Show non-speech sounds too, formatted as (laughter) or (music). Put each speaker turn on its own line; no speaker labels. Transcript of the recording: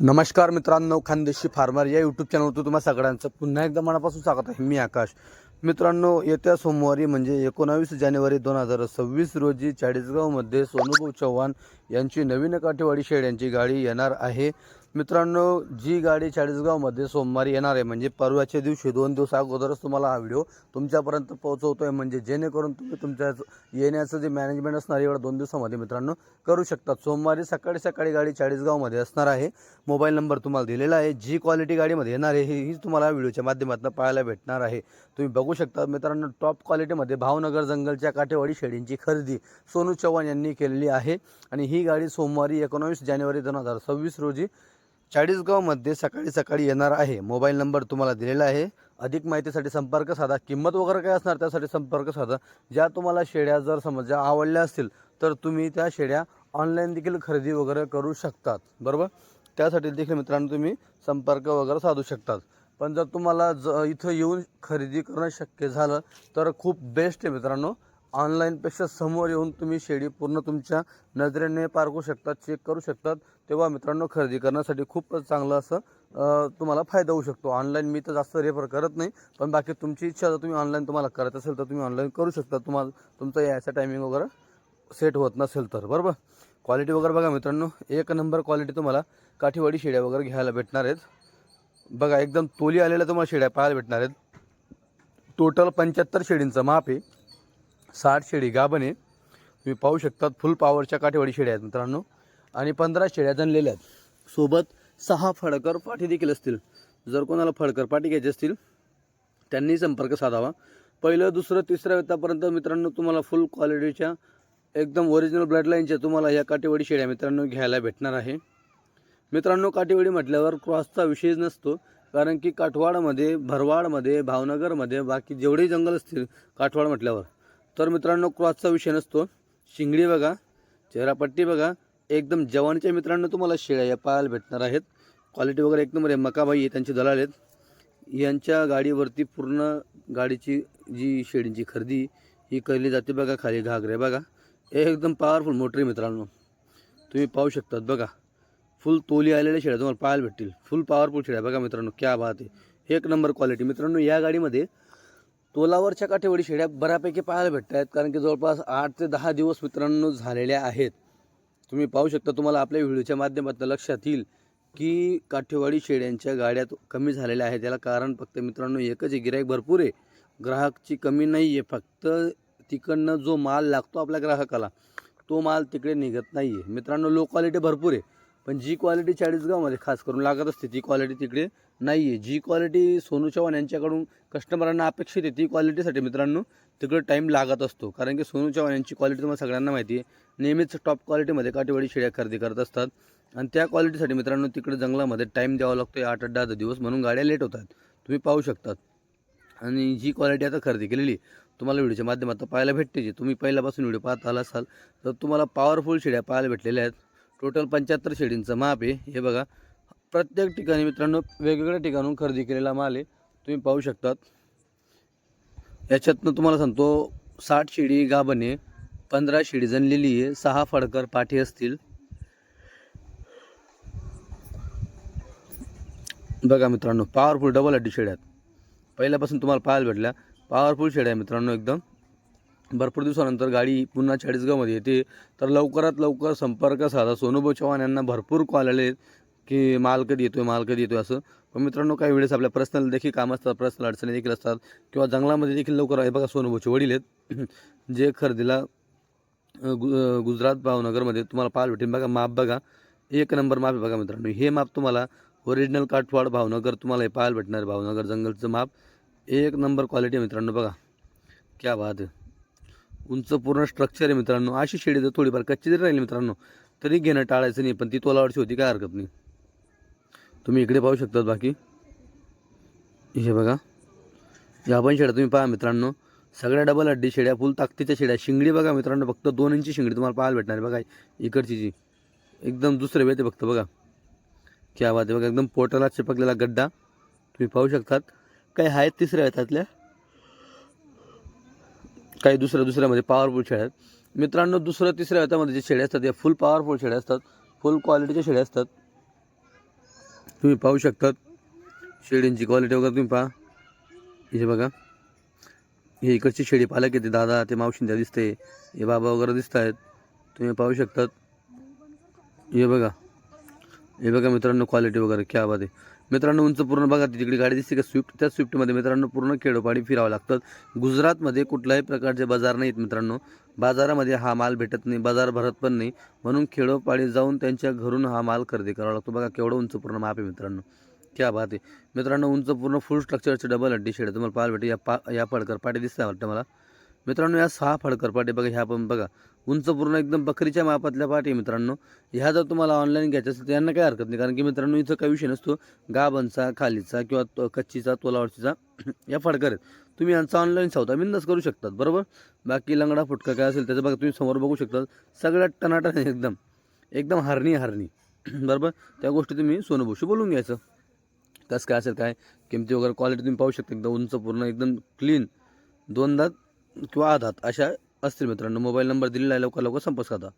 नमस्कार मित्रांनो खानदेशी फार्मर या यूट्यूब चॅनलवरती तुम्हा सगळ्यांचं पुन्हा एकदा मनापासून स्वागत आहे. मी आकाश. मित्रांनो येत्या सोमवारी म्हणजे एकोणावीस जानेवारी दोन हजार सव्वीस रोजी चाळीसगावमध्ये सोनुभाऊ चव्हाण यांची नवीन काठेवाडी शेड यांची गाडी येणार आहे. मित्रांनो जी गाडी चाळीसगावमध्ये सोमवारी येणार आहे म्हणजे परवाच्या दिवशी दोन दिवस अगोदरच तुम्हाला हा व्हिडिओ तुमच्यापर्यंत पोहोचवतो आहे म्हणजे जेणेकरून तुम्ही तुमच्या येण्याचं जे मॅनेजमेंट असणार एवढं दोन दिवसामध्ये मित्रांनो करू शकतात सोमवारी सकाळी सकाळी गाडी चाळीसगावमध्ये असणार आहे. मोबाईल नंबर तुम्हाला दिलेला आहे. जी क्वालिटी गाडीमध्ये येणार आहे ही हीच तुम्हाला व्हिडिओच्या माध्यमातून पाहायला भेटणार आहे. तुम्ही बघू शकता मित्रांनो टॉप क्वालिटीमध्ये भावनगर जंगलच्या काठेवाडी शेडींची खरेदी सोनू चव्हाण यांनी केलेली आहे. आणि ही गाडी सोमवारी एकोणावीस जानेवारी दोन हजार सव्वीस रोजी चाळीसगावमध्ये सकाळी सकाळी येणार आहे. मोबाईल नंबर तुम्हाला दिलेला आहे. अधिक माहितीसाठी संपर्क साधा. किंमत वगैरे काय असणार त्यासाठी संपर्क साधा. ज्या तुम्हाला शेड्या जर समजा आवडल्या असतील तर तुम्ही त्या शेड्या ऑनलाईन देखील खरेदी वगैरे करू शकतात. बरोबर? त्यासाठी देखील मित्रांनो तुम्ही संपर्क वगैरे साधू शकतात. पण जर तुम्हाला ज इथं येऊन खरेदी करणं शक्य झालं तर खूप बेस्ट आहे मित्रांनो. ऑनलाईनपेक्षा समोर येऊन तुम्ही शेळी पूर्ण तुमच्या नजरेने पारखू शकतात चेक करू शकतात. तेव्हा मित्रांनो खरेदी करण्यासाठी खूपच चांगलं असं तुम्हाला फायदा होऊ शकतो. ऑनलाईन मी तर जास्त रेफर करत नाही पण बाकी तुमची इच्छा जर तुम्ही ऑनलाईन तुम्हाला करत असेल तर तुम्ही ऑनलाईन करू शकता. तुम्हाला तुमचं यायचा टायमिंग वगैरे सेट होत नसेल तर बरोबर? क्वालिटी वगैरे बघा मित्रांनो एक नंबर क्वालिटी तुम्हाला काठीवाडी शेड्या वगैरे घ्यायला भेटणार आहेत. बघा एकदम तोली आलेल्या तुम्हाला शेड्या पाहायला भेटणार आहेत. टोटल पंच्याहत्तर शेडींचं माप आहे. साठ शेडी गाभण. आहे तुम्ही पाहू शकतात फुल पॉवरच्या काठेवाडी शेड्या आहेत मित्रांनो. आणि पंधरा शेळ्या जणलेल्या आहेत. सोबत सहा फडकर पाठी देखील असतील. जर कोणाला फडकर पाठी घ्यायची असतील त्यांनी संपर्क साधावा. पहिलं दुसरं तिसऱ्या वेतापर्यंत मित्रांनो तुम्हाला फुल क्वालिटीच्या एकदम ओरिजिनल ब्लडलाईनच्या तुम्हाला या काठेवाडी शेड्या मित्रांनो घ्यायला भेटणार आहे. मित्रांनो काठेवाडी म्हटल्यावर क्रॉसचा विषयच नसतो कारण की काठवाडमध्ये भरवाडमध्ये भावनगरमध्ये बाकी जेवढे जंगल असतील काठवाड म्हटल्यावर तर मित्रांनो क्रॉसचा विषय नसतो. शिंगडी बघा चेहरापट्टी बघा. एकदम जवानच्या मित्रांनो तुम्हाला शेळ्या या पाहायला भेटणार आहेत. क्वालिटी वगैरे एक नंबर आहे. मकाबाई आहे त्यांचे दलाल आहेत. यांच्या गाडीवरती पूर्ण गाडीची जी शेडींची खरेदी ही केली जाते बघा खाली घागरे बघा. एकदम पॉवरफुल मोटर आहे मित्रांनो. तुम्ही पाहू शकतात बघा. फुल तोली आलेल्या शेळ्या तुम्हाला पाहायला भेटतील. फुल पॉवरफुल शेळ्या बघा मित्रांनो क्या बात आहे. एक नंबर क्वालिटी मित्रांनो या गाडीमध्ये तोलावरच्या काठेवडी शेळ्या बऱ्यापैकी पाहायला भेटत आहेत कारण की जवळपास आठ ते दहा दिवस मित्रांनो झालेल्या आहेत. तुम्ही पाहू शकता तुम्हाला आपल्या व्हिडिओच्या माध्यमातून लक्षात येईल की काठेवाडी शेळ्यांच्या गाड्या कमी झालेल्या आहेत. याला कारण फक्त मित्रांनो एकच आहे गिराईक भरपूर आहे. ग्राहकची कमी नाही आहे फक्त तिकडनं जो माल लागतो आपल्या ग्राहकाला तो माल तिकडे निघत नाही आहे मित्रांनो लो क्वालिटी भरपूर आहे. पण जी क्वालिटी चाळीसगावमध्ये खास करून लागत असते ती क्वालिटी तिकडे नाही आहे जी क्वालिटी सोनू चव्हाण यांच्याकडून कस्टमरांना अपेक्षित आहे ती क्वालिटीसाठी मित्रांनो तिकडे टाईम लागत असतो. कारण की सोनू चव्हाण यांची क्वालिटी तुम्हाला सगळ्यांना माहिती आहे. नेहमीच टॉप क्वालिटीमध्ये काठीवाडी शेळ्या खरेदी करत असतात. आणि त्या क्वालिटीसाठी मित्रांनो तिकडे जंगलामध्ये टाईम द्यावा लागतो आठ आठ दहा दहा दिवस म्हणून गाड्या लेट होतात. तुम्ही पाहू शकतात. आणि जी क्वालिटी आता खरेदी केलेली तुम्हाला व्हिडिओच्या माध्यमात पाहायला भेटते जी तुम्ही पहिल्यापासून व्हिडिओ पाहत आला असाल तर तुम्हाला पॉवरफुल शेड्या पाहायला भेटलेल्या आहेत. टोटल पंच्याहत्तर शेडींचं माप आहे. हे बघा प्रत्येक ठिकाणी मित्रांनो वेगवेगळ्या ठिकाणून खरेदी केलेला माल आहे. तुम्ही पाहू शकतात. याच्यातनं तुम्हाला सांगतो साठ शेडी गाभणे पंधरा शेडी जणलेली आहे सहा फडकर पाठी असतील. बघा मित्रांनो पॉवरफुल डबल अड्डी शेड्या आहेत. पहिल्यापासून तुम्हाला पाहायला भेटल्या. पॉवरफुल शेड्या आहे मित्रांनो एकदम. भरपूर दिवसानंतर गाडी पुन्हा चाळीसगावमध्ये येते. तर लवकरात लवकर संपर्क साधा. सोनूभाऊ चव्हाण यांना भरपूर कॉल आले की माल कधी येतो आहे माल कधी येतो आहे असं. पण मित्रांनो काही वेळेस आपल्या पर्सनल देखील काम असतात पर्सनल अडचणी देखील असतात. किंवा जंगलामध्ये देखील लवकर आहे. बघा सोनूभाऊचे वडील आहेत. (clears throat) जे खरेदीला गु गुजरात भावनगरमध्ये तुम्हाला पाहायला भेटेल. बघा माप बघा. एक नंबर माप आहे बघा मित्रांनो. हे माप तुम्हाला ओरिजिनल काठवाड भावनगर तुम्हाला हे पाहायला भेटणार आहे. भावनगर जंगलचं माप. एक नंबर क्वालिटी आहे मित्रांनो. बघा. क्या बात आहे. उंच पूर्ण स्ट्रक्चर आहे मित्रांनो. अशी शेडी जर थोडीफार कच्ची जरी राहिली मित्रांनो तरी घेणं टाळायचं नाही पण ती तोलावरची होती काय हरकत नाही. तुम्ही इकडे पाहू शकतात बाकी. हे बघा. या पण शेड्या तुम्ही पहा मित्रांनो. सगळ्या डबल अड्डी शेड्या फुल ताकदीच्या शेड्या. शिंगडी बघा मित्रांनो फक्त दोन इंची शिंगडी तुम्हाला पाहायला भेटणार बघा इकडची जी. एकदम दुसरे वेळ ते फक्त बघा. क्या बात आहे. बघा एकदम पोटाला चिपकलेला गड्डा. तुम्ही पाहू शकतात. काही आहेत तिसऱ्या आहेत त्यातल्या काही दुसऱ्या दुसऱ्यामध्ये पॉवरफुल शेळ्या आहेत. मित्रांनो दुसऱ्या तिसऱ्या हातामध्ये जे शेळ्या असतात या फुल पॉवरफुल शेळ्या असतात. फुल क्वालिटीच्या शेळ्या असतात. तुम्ही पाहू शकतात. शेळींची क्वालिटी वगैरे तुम्ही पहा. हे बघा. हे इकडची शेळी पालक येते दादा ते मावशींच्या दिसते. हे बाबा वगैरे दिसत आहेत तुम्ही पाहू शकतात. हे बघा. हे बघा मित्रांनो क्वालिटी वगैरे क्या बात आहे. मित्रांनो उंच पूर्ण बघा ती तिकडे गाडी दिसते का? स्विफ्ट त्या स्विफ्टमध्ये मित्रांनो पूर्ण खेडोपाडी फिरावं लागतं गुजरातमध्ये कुठल्याही प्रकारचे बाजार नाहीत मित्रांनो. बाजारामध्ये हा माल भेटत नाही बाजार भरत पण नाही. म्हणून खेडोपाडी जाऊन त्यांच्या घरून हा माल खरेदी करावा लागतो. बघा केवढं उंच पूर्ण माप आहे मित्रांनो. क्या बात आहे. मित्रांनो उंच पूर्ण फुल स्ट्रक्चरचे डबल हड्डी शेड तुम्हाला पाहायला भेटेल या पा या फडकर पाटी दिसतात वाटतं मला. मित्रांनो या सहा फडकर पाटी बघा ह्या पण बघा. उंच पूर्ण एकदम बकरीच्या मापातल्या पाठी मित्रांनो. ह्या जर तुम्हाला ऑनलाईन घ्यायचं असेल तर यांना काही हरकत नाही. कारण की मित्रांनो इथं काही विषय नसतो. गाबांचा खालीचा किंवा तो- कच्चीचा तोलावरचीचा (clears throat) या फडकर आहेत. तुम्ही यांचा ऑनलाईन सावता बिंदास करू शकतात बरोबर? बाकी लंगडा फुटका काय असेल त्याचं बघा तुम्ही समोर बघू शकता सगळ्यात टनाटन आहे एकदम. एकदम हरणी हरणी. (clears throat) बरोबर? त्या गोष्टी तुम्ही सोनभूशी बोलून घ्यायचं. कसं काय असेल काय? किमती वगैरे क्वालिटी तुम्ही पाहू शकता. एकदम उंच पूर्ण एकदम क्लीन दोन दात किंवा आधात अशा असतील मित्रांनो. मोबाईल नंबर दिलेला आहे लवकर लवकर संपर्क साधा.